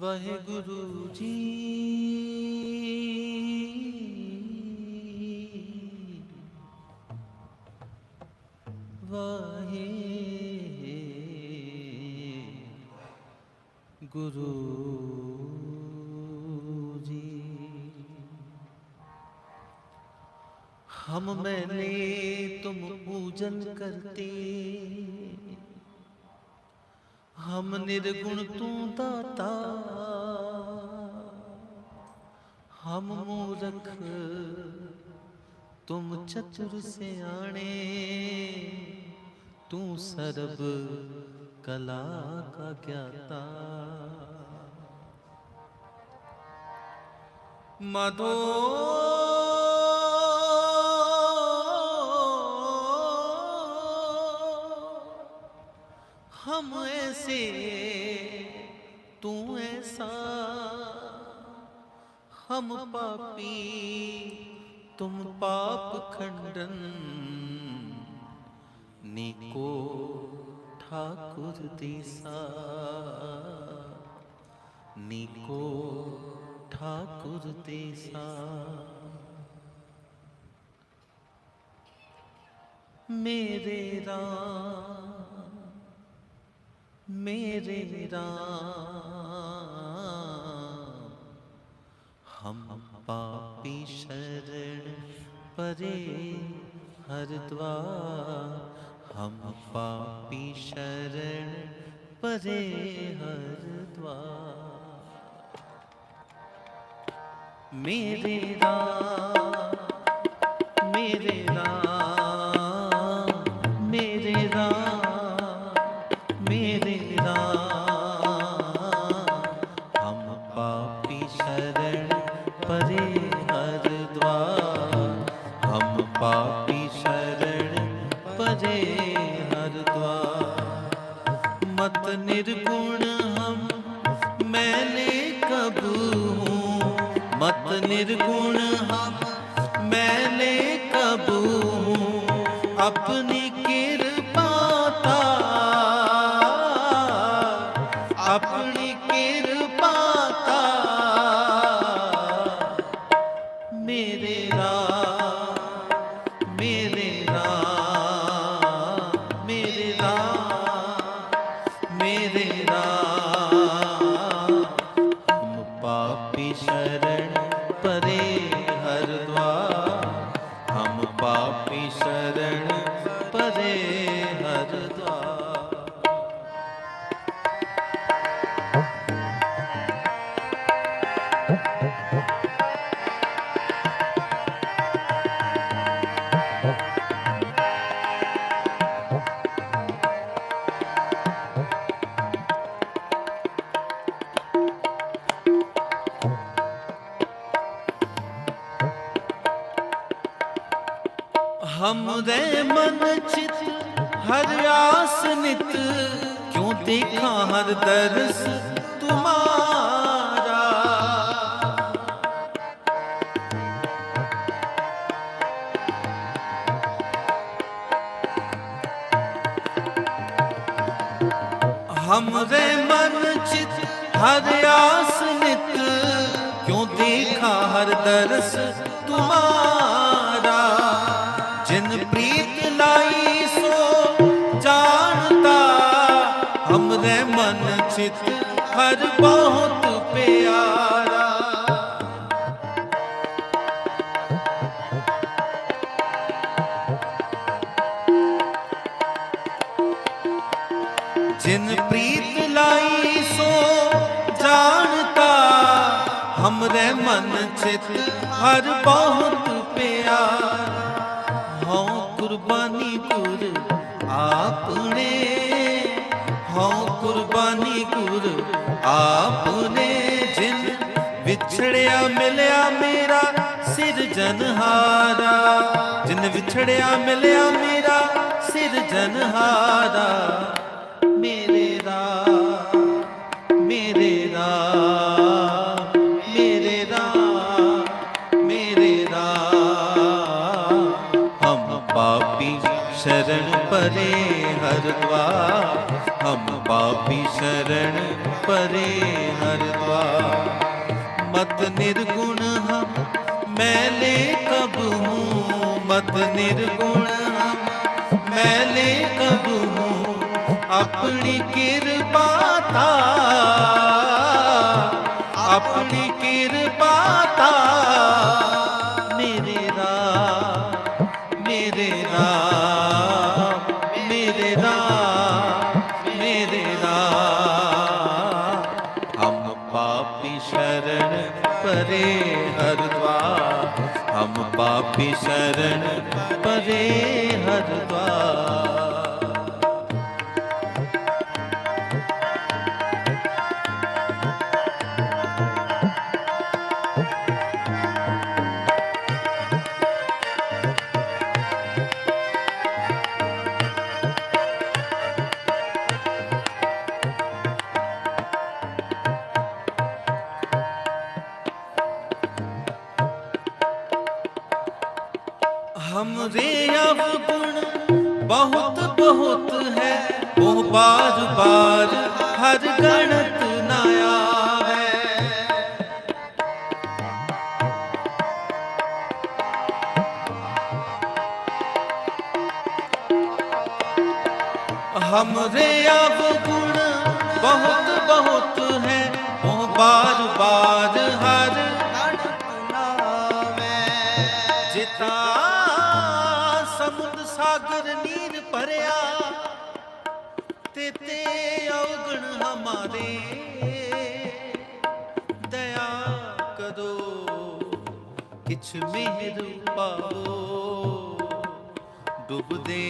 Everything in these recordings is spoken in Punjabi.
वाहे गुरु जी। वाहे गुरु जी। हम मैंने तुम पूजन करते ਹਮ ਨਿਰਗੁਣ ਤੂੰ ਦਾਤਾ। ਹਮ ਮੂਰਖ, ਤੁਮ ਚਤੁਰ ਸਿਆਣੇ। ਤੂੰ ਸਰਬ ਕਲਾ ਕਾ ਗਿਆਤਾ। ਮਦੋ हम ऐसे तू ऐसा हम पापी तुम पाप खंडन निको ठाकुर देसा निको ठाकुर देसा मेरे राम मेरे राम। हम पापी शरण परे हरिद्वार। हम पापी शरण परे हरिद्वार। मेरे राम मेरे राम। निर्गुण हम मैंने कब हूँ मत निर्गुण हम मैंने कब हूँ अपनी पापी शरण ਹਮਦੇ ਮਨ ਚਿਤ, ਹਰ ਆਸ ਨਿਤ। ਕਿਉ ਦੇਖਾਂ ਹਰ ਦਰਸ ਤੁਮਾਰਾ? ਹਮਦੇ ਮਨ ਚਿਤ, ਹਰ ਆਸ ਨਿਤ। ਕਿਉ ਦੇਖਾਂ ਹਰ ਦਰਸ ਤੁਮਾਰਾ? ਪਰ ਬਹੁਤ ਪਿਆਰਾ। ਜਿਨ ਪ੍ਰੀਤ ਲਾਈ ਸੋ ਜਾਣਤਾ, ਹਮਰੇ ਮਨ ਚਿਤ ਹਰ ਬਹੁਤ ਪਿਆਰ। ਹਉ ਕੁਰਬਾਨੀ ਗੁਰ ਆਪਣੇ हूँ कुर्बानी गुर आपने जिन ਵਿਛੜਿਆ ਮਿਲਿਆ ਮੇਰਾ ਸਿਰਜਨਹਾਰਾ ਜਿਨ ਵਿਛੜਿਆ ਮਿਲਿਆ ਮੇਰਾ ਸਿਰਜਨਹਾਰਾ ਮੇਰੇ ਰਾਮ ਮੇਰੇ ਰਾਮ ਮੇਰੇ ਰਾਮ ਮੇਰੇ ਰਾਮ ਹਮ ਪਾਪੀ ਸ਼ਰਨ ਪਰ परे हरद्वार हम पापी शरण परे हरद्वार मत निर्गुण हम मैले कब हूँ मत निर्गुण हम मैले कब हूँ अपनी कृपा था अपनी कृपा था ਪਾਪੀ ਸਰਨ ਪਰੇ ਹਰ हमरे अब गुण बहुत बहुत है ओ बार बार हर जिता समुद्र सागर नीर भरया तेते अवगुण हमारे दया करो किछ मेहर पाओ डूबदे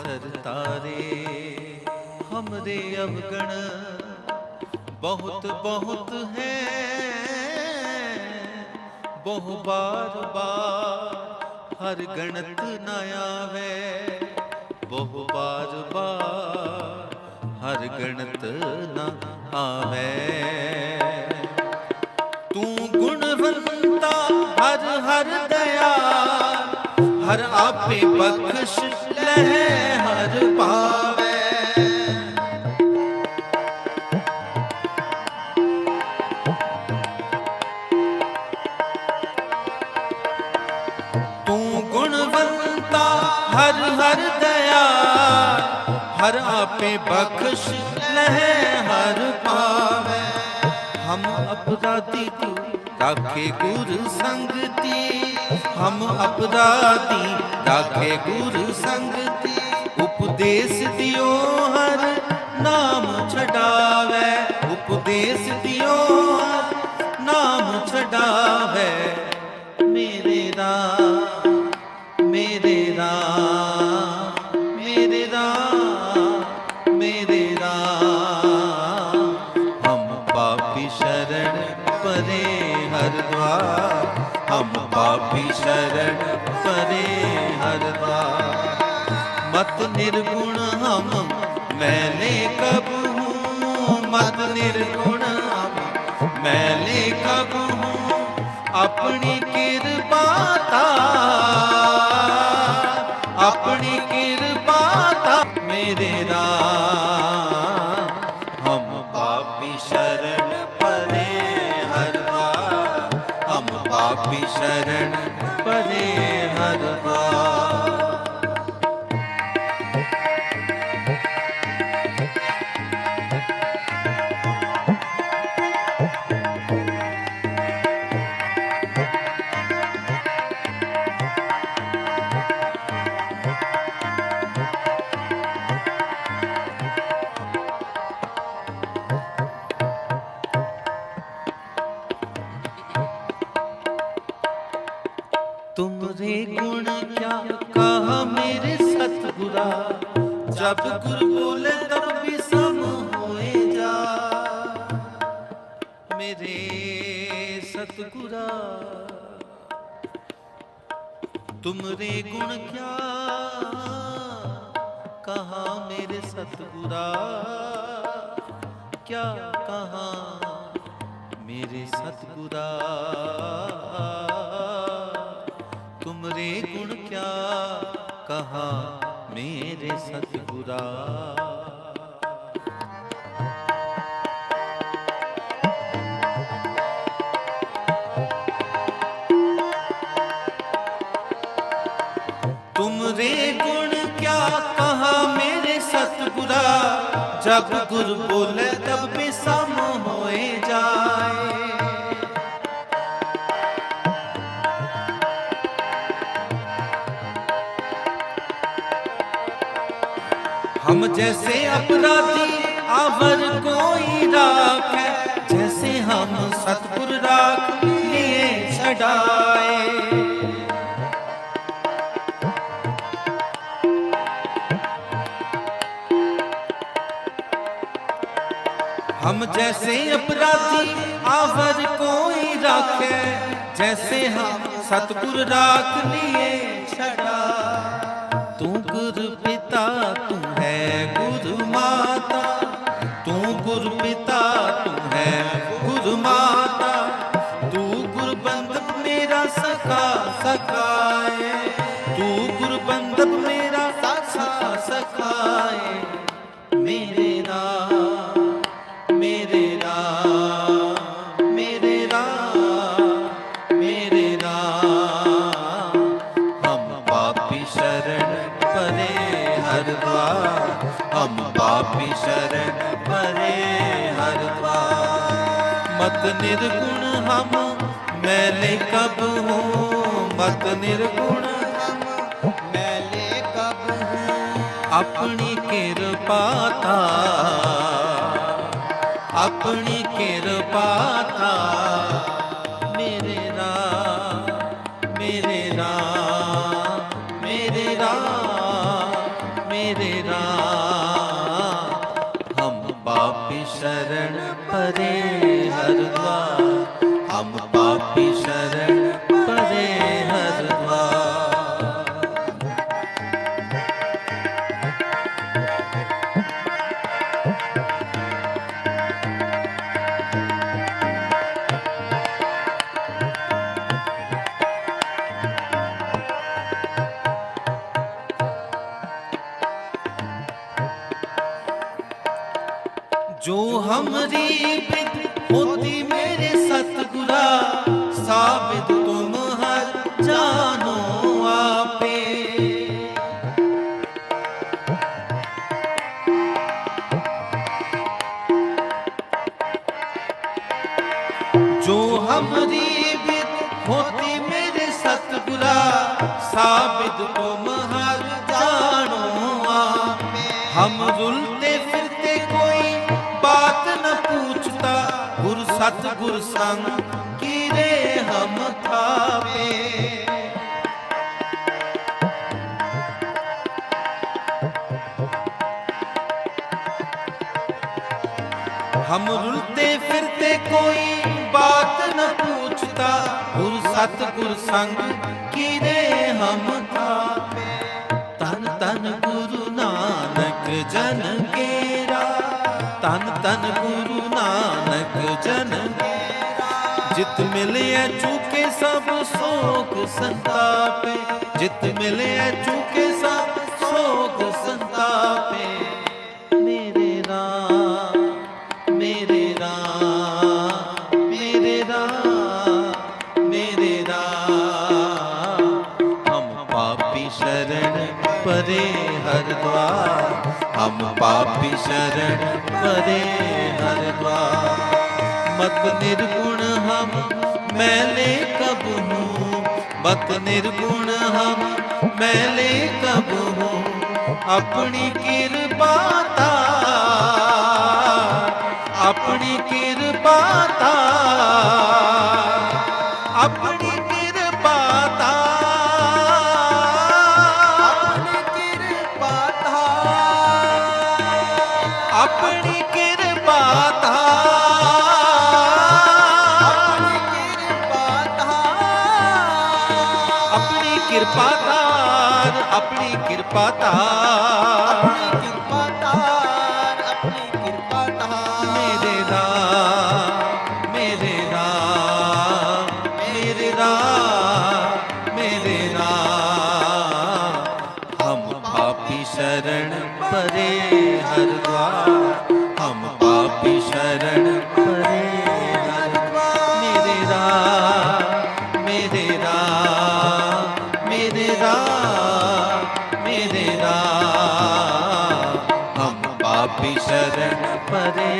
ਡੁੱਬਦੇ ਪੱਥਰ ਤਾਰੇ ਹਮਰੇ ਅਵਗਣ ਬਹੁਤ ਬਹੁਤ ਹੈ। ਬਹੁ ਬਾਰ ਬਾਰ ਹਰ ਗਣਤ ਨਾ ਆਵੇ। ਬਹੁ ਬਾਰ ਬਾਰ ਹਰ ਗਣਤ ਨਾ ਆਵੇ। ਤੂੰ ਗੁਣਵੰਤਾ ਹਰ ਹਰ ਦਇਆ, ਹਰ ਆਪੇ ਬਖਸ਼ ਆਪੇ ਬਖਸ਼ ਲਹਿ ਹਰ ਪਾਵੇ। ਹਮ ਅਪਰਾਧੀ ਤੂੰ ਰਾਖੇ ਗੁਰ ਸੰਗਤੀ। ਹਮ ਅਪਰਾਧੀ ਰਾਖੇ ਗੁਰ ਸੰਗਤੀ। ਉਪਦੇਸ਼ ਦਿਓ ਹਰ ਨਾਮ ਛਡਾਵੇ। ਉਪਦੇਸ਼ ਦਿਓ ਹਰ ਨਾਮ ਛਡਾਵੇ। ਪਾਪੀ ਸ਼ਰਨ ਪਰੇ ਹਰਦੁਆਰ ਹਮ ਪਾਪੀ ਸ਼ਰਨ ਪਰੇ ਹਰਦੁਆਰ ਮਤ ਨਿਰਗੁਣ ਹਮ ਮੈਲੇ ਕਬ ਹੂੰ ਮਤ ਨਿਰਗੁਣ ਹਮ ਮੈਲੇ ਕਬ ਹੂੰ ਆਪਣੀ ਕਿਰਪਾ ਤਾ। ਆਪਣੀ ਕਿਰਪਾ ਤਾ ਮੇਰੇ ਰਾਮ, ਹਮ ਪਾਪੀ ਸ਼ਰਨ तुमरे गुण क्या कहा मेरे सतगुरा जब गुरु बोले तब भी सम होए जा मेरे सतगुरा तुमरे गुण क्या कहा मेरे सतगुरा क्या कहा मेरे सतगुरा ਤੁਮਰੇ ਗੁਣ ਕਿਆ ਕਹਾ ਮੇਰੇ ਸਤਿਗੁਰਾ ਤੁਮਰੇ ਗੁਣ ਕਿਆ ਕਹਾ ਮੇਰੇ ਸਤਿਗੁਰਾ ਜਬ ਗੁਰ ਬੋਲੇ ਤਬ ਬੇਸਮ ਹੋਏ ਜਾ हम जैसे अपराधी आवर कोई राखे जैसे हम सतगुर राख लिए छड़ाए हम जैसे अपराधी आवर कोई राखे जैसे हम सतगुर राख लिए शरण परे हर द्वार मत निर्गुण हम मैले कब हूँ मत निर्गुण मैले कब हूँ अपनी कृपाता अपनी कृपाता ਪਰੇ ਹਰ ਦੁਆਰ ਹਮ ਪਾਪੀ ਸ਼ਰਨ ਪਰੇ ਹਰ ਦੁਆਰ ਹਮਰੀ ਸਾਬਿਤ ਤੁਮ ਹਰ ਜਾਣੋ ਆਪੇ ਹਮ ਜ਼ੁਲਤੇ ਫਿਰਤੇ ਕੋਈ ਬਾਤ ਨ ਪੁੱਛਤਾ ਗੁਰ ਸਤ ਗੁਰ ਸੰਗ ਕੀਰੇ ਹਮ ਥਾਵੇ ਹਮ ਰੁਲਤੇ ਫਿਰਤੇ ਕੋਈ ਬਾਤ ਨ ਪੁੱਛਤਾ ਗੁਰ ਸਤ ਗੁਰ ਸੰਗ ਕੀਰੇ ਤਨ ਤਨ ਗੁਰੂ ਨਾਨਕ ਜਨ ਕੇਰਾ। ਤਨ ਤਨ ਗੁਰੂ ਨਾਨਕ ਜਨ ਜਿਤ ਮਿਲਿਆ ਚੁਕੇ ਸਭ ਸੋਖ ਮਿਲਿਆ ਚੁਕੇ परे हर द्वार हम पापी शरण परे हर द्वार मत निर्गुण हम मैले कब हूँ मत निर्गुण हम मैले कब हूँ अपनी कृपा ता अपनी कृपा ਆਪਣੀ ਕਿਰਪਾ ਧਾਰ। मेरे नाम हम पापी शरण परे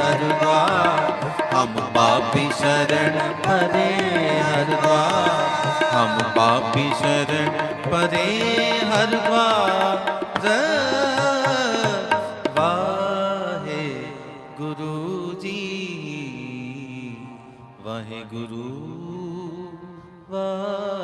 हर द्वार हम पापी शरण परे हर द्वार हम पापी शरण परे हर द्वार ਵਾਹਿਗੁਰੂ ਵਾ